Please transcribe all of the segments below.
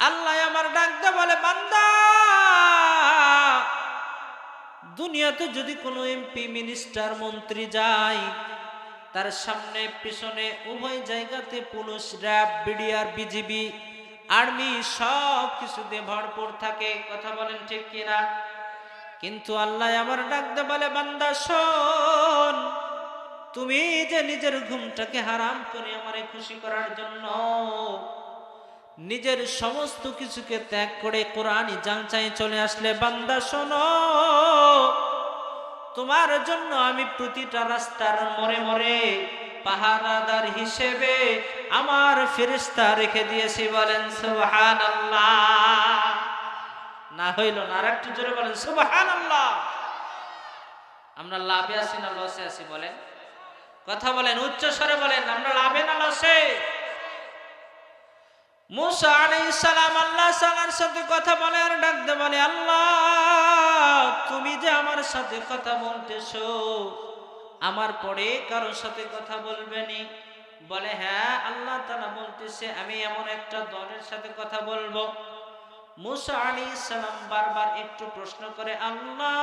আল্লাহ আমার ডাকতে বলে, বান্দা, দুনিয়াতে যদি কোনো এমপি মিনিস্টার মন্ত্রী যায়, তার সামনে, পিছনে উভয় জায়গাতে police RAB BDR BGB army সব কিছু দিয়ে ভরপুর থাকে, কথা বলেন ঠিক কিনা? কিন্তু আল্লাহ আমার ডাকতে বলে, বান্দা, শোন, তুমি যে নিজের ঘুমটাকে হারাম করে আমারে খুশি করার জন্য নিজের সমস্ত কিছুকে ত্যাগ করে কোরআনই জানচাই চলে আসলে, বান্দা শোনো, তোমার জন্য আমি প্রতিটা রাস্তার মরে মরে পাহারাদার হিসেবে আমার ফেরিস্তা রেখে দিয়েছি, বলেন সুবহান না হইল না আর একটু জোরে বলেন সুবহান আমরা লাভে আছি না লসে আছি, বলেন। কথা বলেন, উচ্চ স্বরে বলেন, আমরা লাভে না লসে? মুসা আলাইহিস সালাম আল্লাহ সালার সাথে কথা বলে আর ডাকতে বলে, আল্লাহ, তুমি যে আমার সাথে কথা বলতেছো, আমার পরে কারোর সাথে কথা বলবে নি? বলে হ্যাঁ আল্লাহ তাআলা বলতেছে, আমি এমন একটা দলের সাথে কথা বলব। মুসা আলাইহিস সালাম বারবার একটু প্রশ্ন করে, আল্লাহ,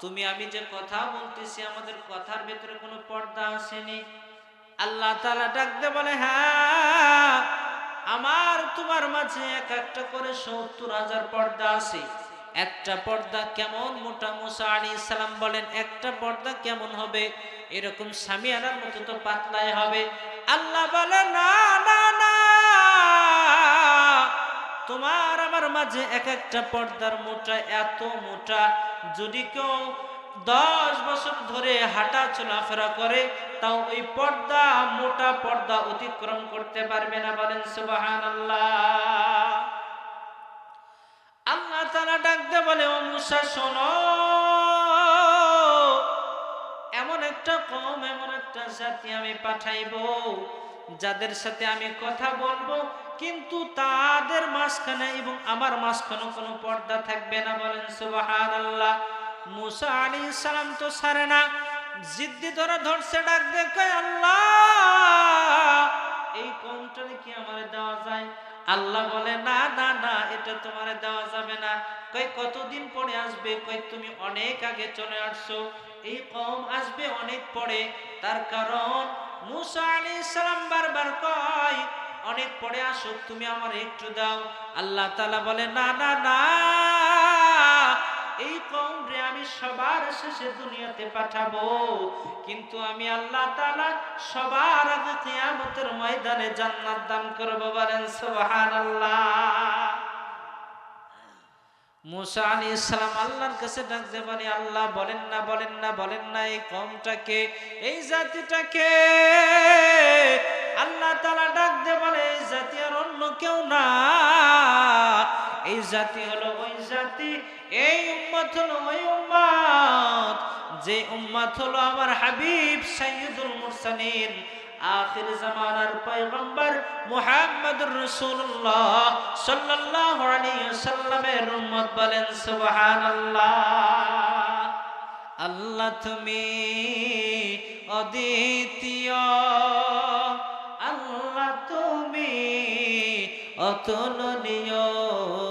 তুমি আমি যে কথা বলতেছি, আমাদের কথার ভেতরে কোনো পর্দা আসেনি? আল্লাহ তালা ডাকতে বলে হ্যাঁ আমার তোমার মাঝে এক একটা করে সত্তর হাজার পর্দা আছে। একটা পর্দা কেমন মোটা মুসা আলী ইসলাম বলেন, একটা পর্দা কেমন হবে? এরকম স্বামী আনার মতো তো পাতলাই হবে। আল্লাহ বলে, না না না, তোমার আমার মাঝে এক একটা পর্দার মোটা, এত মোটা, যদি কেউ দশ বছর ধরে হাঁটা চলাফেরা করে, তাও ওই পর্দা, মোটা পর্দা অতিক্রম করতে পারবে না বলেন সুবাহান আল্লাহ তারা ডাকতে বলে, ও মুসা, শোনো, এমন একটা কম এমন একটা জাতি আমি পাঠাইবো, যাদের সাথে আমি কথা বলব, কিন্তু তাদের মাঝখানে এবং আমার মাঝখানে কোনো পর্দা থাকবে না বলেন সুবাহান আল্লাহ মুসা আলী সালাম তো সারে না। জিদ্দি ধরে ধরছে ডাক দেখে আল্লাহ? এই কমটা কি আমার দেওয়া যায়? আল্লাহ বলে, না না না, এটা তোমার দেওয়া যাবে না। কই কতদিন পরে আসবে? কই তুমি অনেক আগে চলে আসছো। এই কম আসবে অনেক পরে। তার কারণ মুসা আলী সালাম বারবার কয়, অনেক পরে আসো তুমি আমার একটু দাও। আল্লাহ তালা বলে, না না না। এই কম সবার শেষে দুনিয়াতে পাঠাবো। কিন্তু আমি আল্লাহ তালা সবার আগে কিয়ামতের ময়দানে জান্নাত দান করব বলেন, সুবহানাল্লাহ। মুসা আলী ইসলাম আল্লাহর কাছে ডাকতে পারি আল্লাহ, বলেন না বলেন না বলেন না, এই কমটাকে এই জাতিটাকে। আল্লাহ তালা ডাকতে বলে, এই জাতি আর অন্য কেউ না। এই জাতি হলো ওই জাতি এই উম্মত হলো ওই উম্মত, যে উম্মত হলো আমার হাবিব সাইয়্যিদুল মুরসালিন। আখির জামানার পয়গম্বর মুহাম্মদুর রাসূলুল্লাহ সাল্লাল্লাহু আলাইহি ওয়াসাল্লামের উম্মত বলেন, সুবহানাল্লাহ। আল্লাহ তুমি অদ্বিতীয়। আল্লাহ তুমি অতুলনীয়।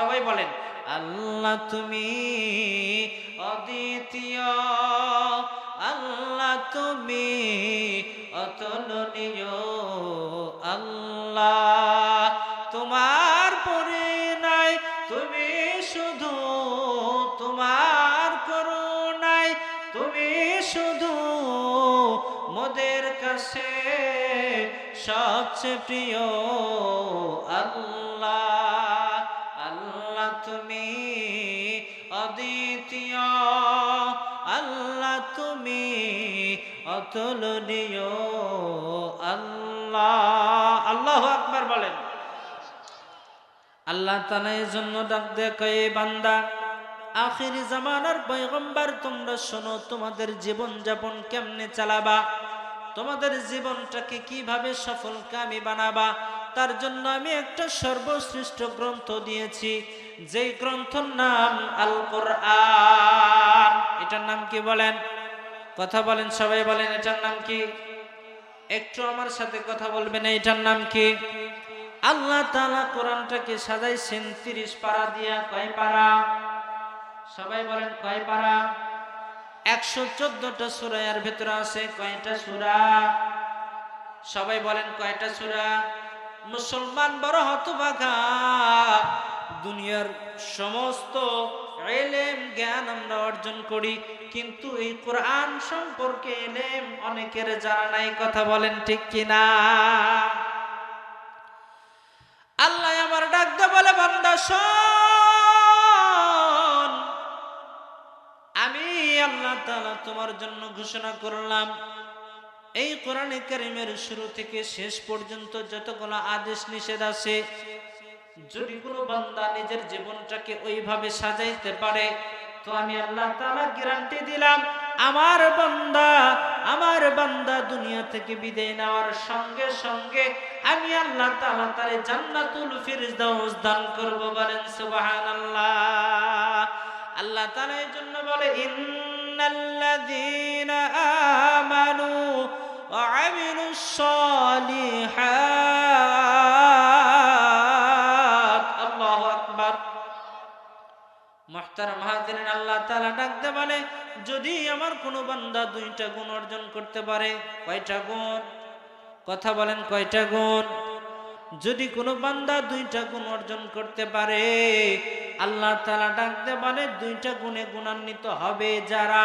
সবাই বলেন, আল্লাহ তুমি অদ্বিতীয়। আল্লাহ তুমি অতুলনীয়। আল্লাহ তোমার পরে নাই, তুমি শুধু তোমার করুণায়। তুমি শুধু মোদের কাছে সবচেয়ে প্রিয়। আল্লাহ আল্লাহ তুমি অদ্বিতীয়। আল্লাহ তুমি অতুলনীয়। আল্লাহ আল্লাহ আকবার বলেন। আল্লাহ তালা এই জন্য ডাক দেখে বান্দা? আখিরি জামানার পয়গম্বর, তোমরা শোনো তোমাদের জীবন যাপন কেমনে চালাবা? তোমাদের জীবনটাকে কীভাবে সফল কামি বানাবা? তার জন্য আমি একটা সর্বশ্রেষ্ঠ গ্রন্থ দিয়েছি। যেই গ্রন্থর নাম আল কোরআন এটার নাম কি বলেন? কথা বলেন, সবাই বলেন, এটার নাম কি? একটু আমার সাথে কথা বলবেন, এটার নাম কি? আল্লাহ তাআলা কোরআনটাকে সাজাইছেন তিরিশ পারা দিয়া, কয় পারা? সবাই বলেন, কয় পারা? একশো চোদ্দটা সুরা এর ভেতরে আছে, কয়টা সুরা? সবাই বলেন, কয়টা সুরা? মুসলমান বড় হতভাগা। দুনিয়ার সমস্ত এলেম, জ্ঞান আমরা অর্জন করি, কিন্তু এই কোরআন সম্পর্কে এলেম অনেকের জানা নাই, কথা বলেন ঠিক কিনা? আল্লাহ আমার ডাকতে বলে, বান্দা আমি আল্লাহ তোমার জন্য ঘোষণা করলাম এই কোরআনে কারিমের শুরু থেকে শেষ পর্যন্ত যতগুলো আদেশ নিষেধ আছে, যদি কোনো বান্দা নিজের জীবনটাকে ওইভাবে সাজাইতে পারে, তো আমি আল্লাহ তাআলা গ্যারান্টি দিলাম, আমার বান্দা আমার বান্দা দুনিয়া থেকে বিদায় নেওয়ার সঙ্গে সঙ্গে আমি আল্লাহ তাআলা তারে জান্নাতুল ফিরদাউস দান করব বলেন সুবহানাল্লাহ। আল্লাহ তাআলা এই জন্য বলে ইন্নাল্লাযীনা আমানু ওয়া আমিলুস সালিহাত আল্লাহু আকবার মুহতারাম হাজিরিন, আল্লাহ তাআলা ডাকতে বলে, যদি আমার কোনো বান্দা দুইটা গুণ অর্জন করতে পারে, কয়টা গুণ? কথা বলেন, কয়টা গুণ? যদি কোনো বান্দা দুইটা গুণ অর্জন করতে পারে আল্লাহ তাআলা ডাকতে বলে, দুইটা গুণে গুণান্বিত হবে যারা,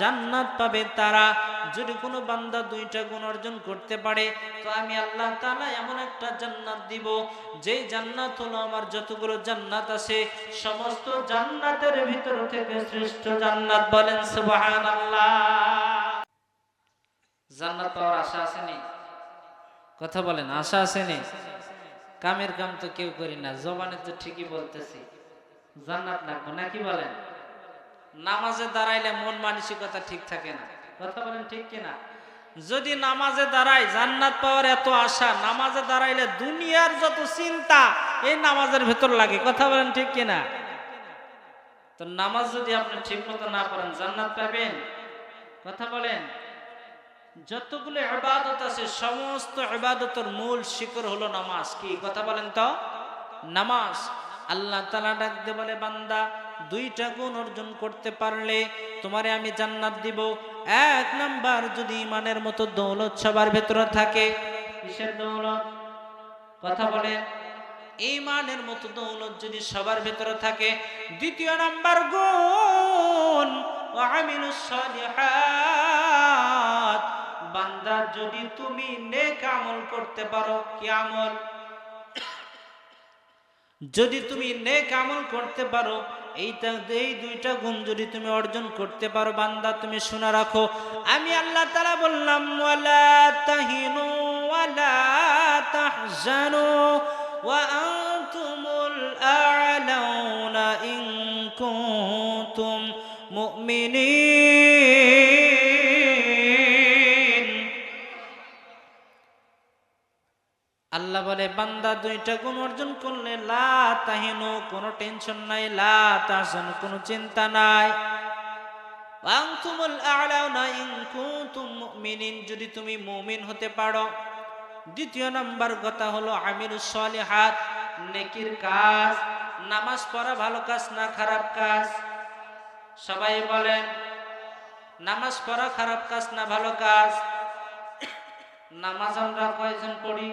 জান্নাত পাবে তারা। যদি কোনো বান্দা দুইটা গুণ অর্জন করতে পারে, তো আমি আল্লাহ তাআলা এমন একটা জান্নাত দিব। যেই জান্নাত হলো আমার যতগুলো জান্নাত আছে, সমস্ত জান্নাতের ভিতর থেকে শ্রেষ্ঠ জান্নাত বলেন সুবহানাল্লাহ। জান্নাত পাওয়ার আশা আছে নি? কথা বলেন, আশা আসেনি কামের কাম তো কেউ করি না, জবানে তো ঠিকই বলতেছি। জান্নাত লাগবে, নাকি বলেন? নামাজে দাঁড়াইলে মন মানসিকতা ঠিক থাকে না। কথা বলেন ঠিক কিনা? যদি নামাজে দাঁড়াই জান্নাত পাওয়ার এত আশা, নামাজে দাঁড়াইলে দুনিয়ার যত চিন্তা, এই নামাজের ভেতর লাগে। কথা বলেন ঠিক কিনা? তো নামাজ যদি আপনি ঠিক মতো না পড়েন, জান্নাত পাবেন? কথা বলেন। যতগুলো ইবাদত আছে, সমস্ত ইবাদতের মূল শিকড় হলো নামাজ। কি? কথা বলেন তো। নামাজ। আল্লাহ তালা ডাকতে বলে, বান্দা, দুইটা গুণ অর্জন করতে পারলে তোমারে আমি জান্নাত দিব। এক নাম্বার, যদি ইমানের মতো দৌলত সবার ভেতরে থাকে, কিসের দৌলত? কথা বলেন ইমানের মতো দৌলত যদি সবার ভেতরে থাকে, দ্বিতীয় নাম্বার গুণ বান্দা, যদি তুমি নেক আমল করতে পারো, কি আমল? যদি তুমি নেক আমল করতে পারো, এইটা, এই দুইটা গুণ যদি তুমি অর্জন করতে পারো, বান্দা, তুমি শোনা রাখো। আমি আল্লাহ তাআলা বললাম, ওয়ালা তাহিনু ওয়ালা তাহজানু ওয়া আনতুমুল আ'লাউনা ইন কুনতুম মুমিনিন। বলে, বান্দা, দুইটা গুণ অর্জন করলে লা তাহিনু, কোনো টেনশন নাই, লা তাহজানু, কোনো চিন্তা নাই। যদি তুমি মুমিন হতে পারো। দ্বিতীয় নাম্বার কথা হলো আমিরুস সলিহাত, নেকির কাজ, নামাজ পড়া ভালো কাজ না খারাপ কাজ? সবাই বলেন, নামাজ পড়া খারাপ কাজ না ভালো কাজ? নামাজ আমরা কয়জন পড়ি?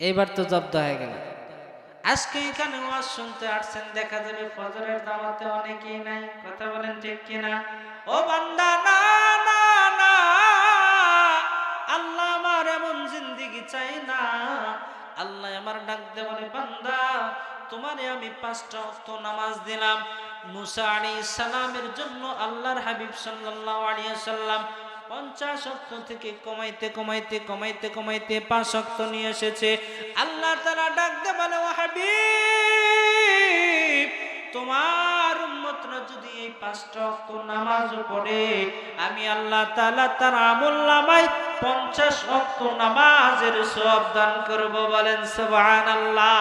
এইবার তো জব্দ হয়ে গেল। আজকে এখানে ওয়াজ শুনতে আসছেন, দেখা যাবে ফজরের দাওয়াতে অনেকেই নাই, কথা বলেন ঠিক কিনা? ও বান্দা, না না না, আল্লাহ আমার এমন জিন্দিগি চাই না। আল্লাহ আমার ডাক দে বলে, বান্দা, তোমারে আমি পাঁচটা অক্ত নামাজ দিলাম। মুসা আলী সালামের জন্য আল্লাহর হাবিব সাল্লাল্লাহু আলাইহি সাল্লাম পঞ্চাশ অক্ত থেকে কমাইতে কমাইতে কমাইতে কমাইতে পাঁচ অক্ত নিয়ে এসেছে। আল্লাহ তারা ডাকতে বলে, ও তোমার উম্মতরা যদি এই পাঁচটা অক্ত নামাজ পড়ে, আমি আল্লাহ তাআলা তার আমল নামায় পঞ্চাশ অক্ত নামাজের সব দান করব। বলেন, সুবহানাল্লাহ।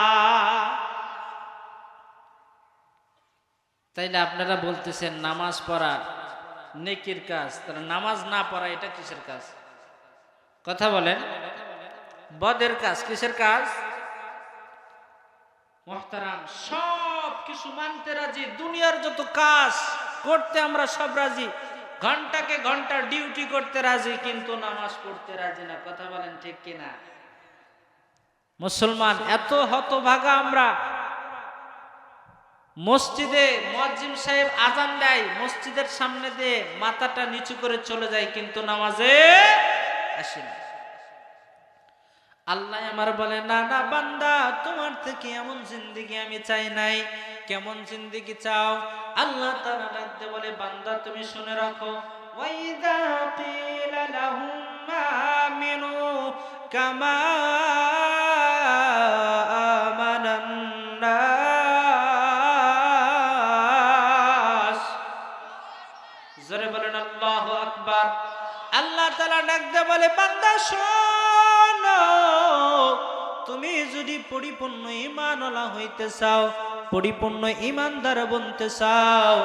তাইলে আপনারা বলতেছেন, নামাজ পড়া নেকির কাজ তাহলে নামাজ না পড়া, এটা কিসের কাজ? কথা বলেন। বদের কাজ কিসের কাজ? মহতারাম, সব কিছু মানতে রাজি, দুনিয়ার যত কাজ করতে আমরা সব রাজি, ঘন্টাকে ঘণ্টা ডিউটি করতে রাজি, কিন্তু নামাজ পড়তে রাজি না, কথা বলেন ঠিক কিনা? মুসলমান, এত হতভাগা আমরা মসজিদে মুয়াজ্জিম সাহেব আজান দেয়, মসজিদের সামনে দিয়ে মাথাটা নিচু করে চলে যায়, কিন্তু নামাজে আসে না। আল্লাহ আমার বলে, না না, বান্দা, তোমার থেকে এমন জিন্দিগি আমি চাই নাই। কেমন জিন্দিগি চাও? আল্লাহ তারা ডাকতে বলে, বান্দা, তুমি শুনে রাখো। ওয়াইদা কামা তাআলা ডাকতে বলে, বান্দা, শোনো, তুমি যদি পরিপূর্ণ ঈমানওয়ালা হইতে চাও, পরিপূর্ণ ঈমানদার বনতে চাও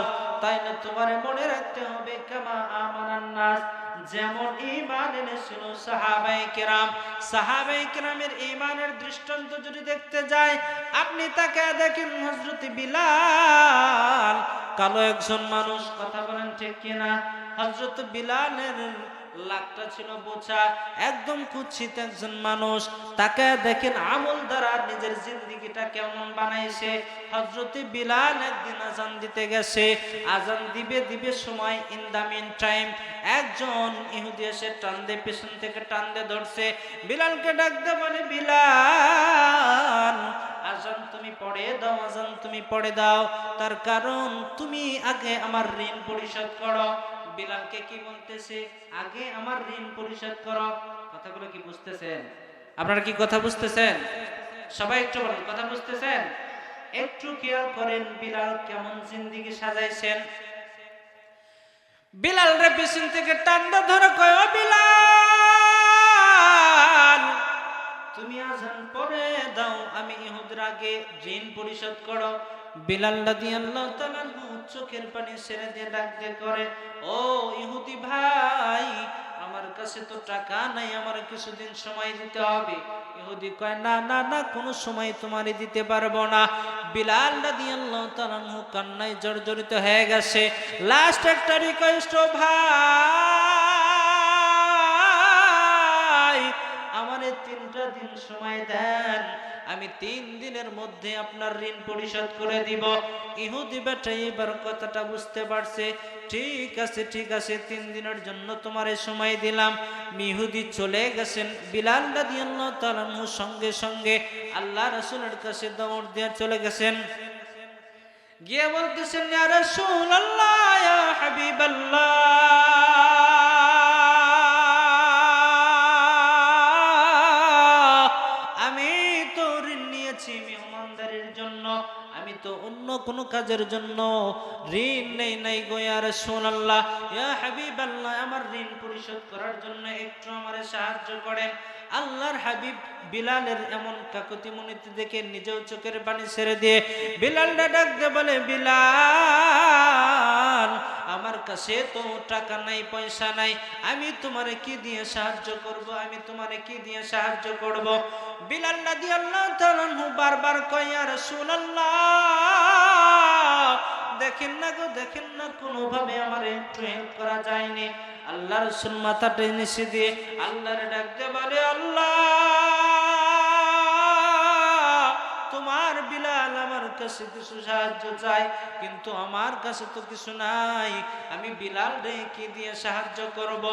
তাই না তোমার মনে রাখতে হবে, কামা আমানান নাস, যেমন ঈমান এনেছিল সাহাবায়ে কেরাম। সাহাবায়ে কেরামের ইমানের দৃষ্টান্ত যদি দেখতে যায়, আপনি তাকে দেখেন হযরত বিলাল। কালো একজন মানুষ, কথা বলেন ঠিক কিনা? হযরত বিলালের লাকটা ছিল বোঝা, একদম কুচ্ছিত একজন মানুষ। তাকে দেখেন আমল দ্বারা নিজের জিন্দিগিটা কেমন বানাইছে। হজরত বিলাল একদিন আজান দিতে গেছে। আজান দিবে দিবে সময় ইন দা মিন টাইম একজন ইহুদি এসে টান দিয়ে পেছন থেকে টান দিয়ে ধরছে। বিলালকে ডাকতে বলে, বিলাল, আজান তুমি পড়ে দাও, আজান তুমি পড়ে দাও। তার কারণ তুমি আগে আমার ঋণ পরিশোধ করো। বিলালকে কি বলতেছে? আগে আমার ঋণ পরিশোধ করো। কথাগুলো কি বুঝতেছেন? আপনারা কি কথা বুঝতেছেন? সবাই একটু বলেন, কথা বুঝতেছেন? একটু খেয়াল করেন বিলাল কেমন জিন্দিগি সাজাইছেন। বিলাল রে পিছন থেকে টান্ডা ধরে কয় বিলাল তুমি আজান পরে দাও, আমি ইহুদের আগে ঋণ পরিশোধ করো। বিলাল রাদিয়াল্লাহু তাআলা চোখের পানি ছেড়ে দিয়ে ডাক দিয়ে করে, ও ইহুদি ভাই, আমার কাছে তো টাকা নাই, আমার কিছুদিন সময় দিতে হবে। ইহুদি কয়, না না না, কোনো সময় তোমারই দিতে পারব না। বিলাল রাদিয়াল্লাহু তাআলা কান্নায় জর্জরিত হয়ে গেছে। লাস্ট একটা রিকোয়েস্ট ভাই, আমার তিনটা দিন সময় দেন। আমি তিন দিনের মধ্যে আপনার ঋণ পরিশোধ করে দিব। ইহুদি বেটা, এবার কথাটা বুঝতে পারছে। ঠিক আছে ঠিক আছে, তিন দিনের জন্য তোমার সময় দিলাম। মিহুদি চলে গেছেন। বিলাল রাদিয়াল্লাহু সঙ্গে সঙ্গে আল্লাহ রাসূলের কাছে দৌড় দিয়ে চলে গেছেন। গিয়ে বলতেছেন, ইয়া রাসূলুল্লাহ, ইয়া হাবিবাল্লাহ। আমি তো অন্য কোনো কাজের জন্য ঋণ নেই নাই গো ইয়া রাসূলুল্লাহ। ইয়া হাবিবাল্লাহ, আমার ঋণ পরিশোধ করার জন্য একটু আমারে সাহায্য করেন। আল্লাহর হাবিব বিলালের এমন কাকতি মনিতে দেখে নিজেও চোখের পানি ছেড়ে দিয়ে বিলালটা ডাকতে বলে, বিলাল, আমার কাছে তো টাকা নাই, পয়সা নাই, আমি তোমারে কি দিয়ে সাহায্য করব? আমি তোমারে কি দিয়ে সাহায্য করব? বিলাল রাদিয়াল্লাহু তাআলা বারবার কয়, ইয়া রাসূলুল্লাহ দেখেন না গো, দেখেন না, কোনোভাবে আমার একটু হেল্প করা যায়নি। আল্লাহ রসুল মাথাটা নিচে দিয়ে আল্লাহরে ডাকতে বলে, আল্লাহ, তোমার বিলাল আমার কাছে কিছু সাহায্য চাই কিন্তু আমার কাছে তো কিছু নাই। আমি বিলাল রে কি দিয়ে সাহায্য করব।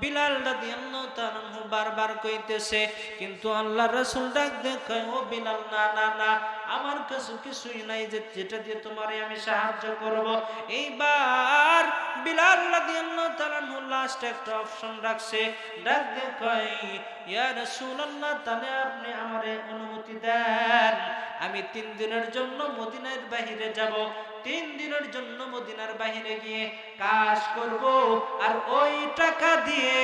বিলাল রাদি আল্লাহ তাআলা বারবার কইতেছে, কিন্তু আল্লাহ রাসূল ডাক দেখে ও বিলাল, না না না আমার কাছে কিছুই নাই যে যেটা দিয়ে তোমারে আমি সাহায্য করব। এইবার বিলাল রাদিয়াল্লাহু তাআলা লাস্ট একটা অপশন রাখছে। ডাক দিয়ে কয়, ইয়া রাসূলুল্লাহ, তাহলে আপনি আমারে অনুমতি দেন। আমি তিন দিনের জন্য মদিনার বাহিরে যাব। তিন দিনের জন্য মদিনার বাহিরে গিয়ে কাজ করব আর ওই টাকা দিয়ে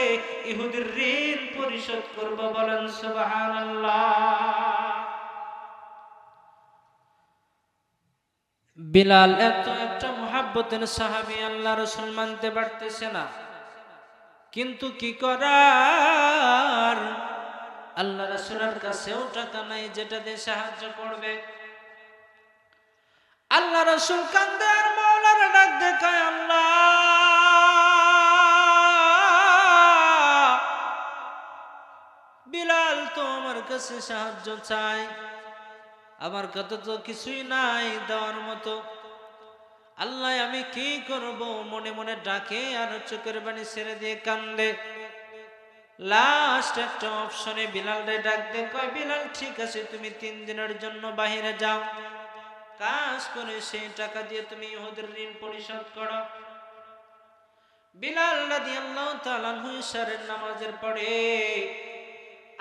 ইহুদির ঋণ পরিশোধ করব বলেন সুবহানাল্লাহ। বিলাল, এত একটা মোহাব্বতের সাহাবি আল্লাহ রসুল মানতে পারতেছে না। কিন্তু কি করার? আল্লাহ রসুলের কাছেও টাকা নাই, যেটা দিয়ে সাহায্য করবে। আল্লাহ রসুল কান্দে আর মৌলার ডাক দেখায়, আল্লাহ, বিলাল তো আমার কাছে সাহায্য চাই আমার কাছে তো কিছুই নাই দেওয়ার মতো। আল্লাহ, আমি কি করব? মনে মনে ডাকে আর চোখের বাণী ছেড়ে দিয়ে কান্দে। লাস্ট একটা অপশনে বিলাল রে ডাক কয়, বিলাল, ঠিক আছে, তুমি তিন দিনের জন্য বাহিরে যাও। কাজ করে সেই টাকা দিয়ে তুমি ইহুদের ঋণ পরিশোধ করো। বিলাল নামাজের পরে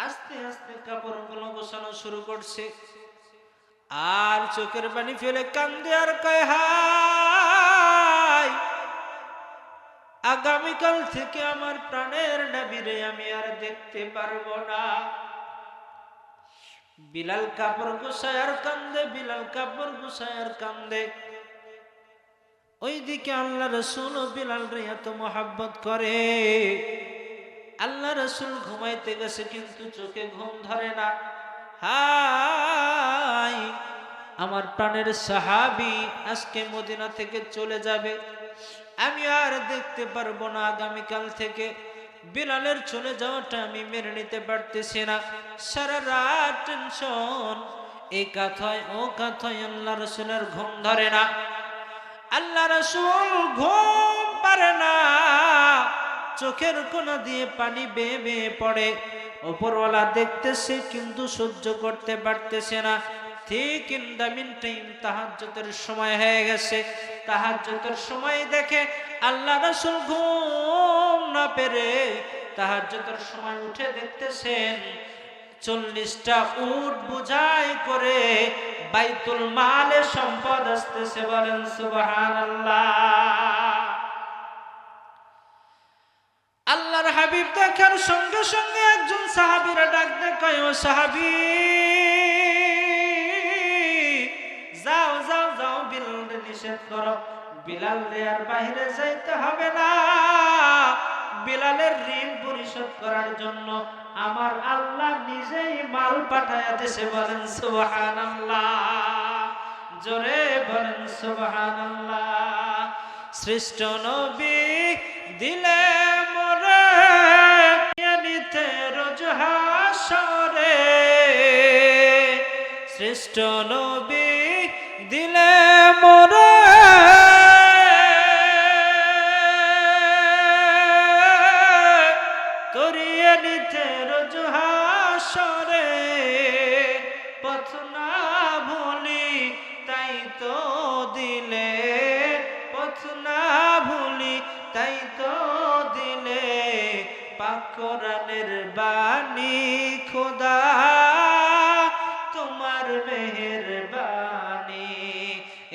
আস্তে আস্তে কাপড়গুলো গোছানো শুরু করছে। আর চোখের পানি ফেলে কান্দে আর কয়, হাই, আগামীকাল থেকে আমার প্রাণের নবীরে আমি আর দেখতে পারব না। বিলাল কাপড় গুছায় আর কান্দে, বিলাল কাপড় গুছায় আর কান্দে। ওইদিকে আল্লাহ রসুল ও বিলাল রে এত মোহাব্বত করে। আল্লাহ রসুল ঘুমাইতে গেছে কিন্তু চোখে ঘুম ধরে না। হাই, আমার প্রাণের সাহাবি আজকে মদিনা থেকে চলে যাবে। আমি আর দেখতে পারব না আগামীকাল থেকে। বিলালের চলে যাওয়াটা আমি মেনে নিতে পারতেছি না। সারা রাত টেনশন। এই কথায়, ও কথায় আল্লাহ রসুলের ঘুম ধরে না। আল্লাহ রসুল ঘুম পারে না। চোখের কোনা দিয়ে পানি বেয়ে বেয়ে পড়ে। ওপরওয়ালা দেখতেছে, কিন্তু সহ্য করতে পারতেছে না। ঠিক ইন দ্য মিন টাইম তাহাজ্জুদের সময় হয়ে গেছে। তাহাজ্জুদের সময় দেখে আল্লাহ রাসূল ঘুম না পেরে তাহাজ্জুদের সময় উঠে দেখতেছেন, চল্লিশটা উট বুঝাই করে বাইতুল মালে সম্পদ আসতেছে বলেন সুবহানাল্লাহ। আল্লাহর হাবিব দেখার সঙ্গে সঙ্গে একজন সাহাবীরা ডাক দেখায় ও সাহাবী, যাও যাও যাও বিলাল নিষেধ করো। বিলাল রে আর বাইরে যাইতে হবে না। বিলালের ঋণ পরিশোধ করার জন্য আমার আল্লাহ নিজেই মাল পাঠায় দেশে বলেন, সুবহানাল্লাহ। জোরে বলেন, সুবহানাল্লাহ। শ্রেষ্ঠ নবী দিলে হাসরে শ্রেষ্ঠ নবী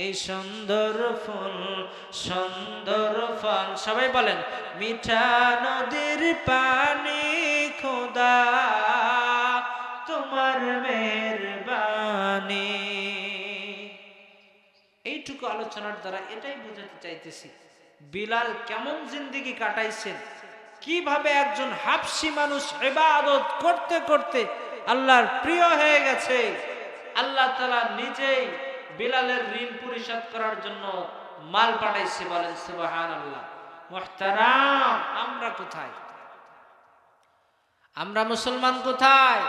এই সুন্দর ফুল, সুন্দর ফল। সবাই বলেন, মিঠা নদীর পানি, খোদা, তোমার মেহের বাণী এইটুকু আলোচনার দ্বারা এটাই বোঝাতে চাইতেছি, বিলাল কেমন জিন্দিগি কাটাইছেন? কীভাবে একজন হাফসি মানুষ এবাদত করতে করতে আল্লাহর প্রিয় হয়ে গেছে? আল্লাহ তালা নিজেই বিলালের ঋণ পরিশোধ করার জন্য মাল পাঠাইছে বলেন সুবাহান আল্লাহ মোহতারাম, আমরা কোথায়? আমরা মুসলমান কোথায়?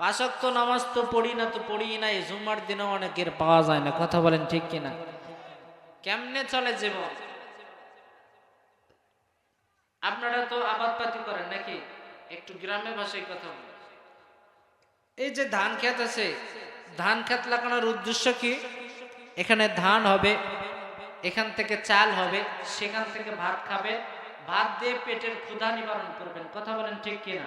পাশক তো নামাজ তো পড়ি না, তো পড়ি না এই জুমার দিনেও অনেকের পাওয়া যায় না, কথা বলেন ঠিক কিনা? কেমনে চলে জীবন? আপনারা তো আবাদপাতি করেন নাকি? একটু গ্রামে ভাষায় কথা বলেন। এই যে ধান ক্ষেত আছে ধান খেত লাগানোর উদ্দেশ্য কি? এখানে ধান হবে, এখান থেকে চাল হবে, সেখান থেকে ভাত খাবে, ভাত দিয়ে পেটের ক্ষুধা নিবারণ করবেন। কথা বলেন ঠিক কিনা?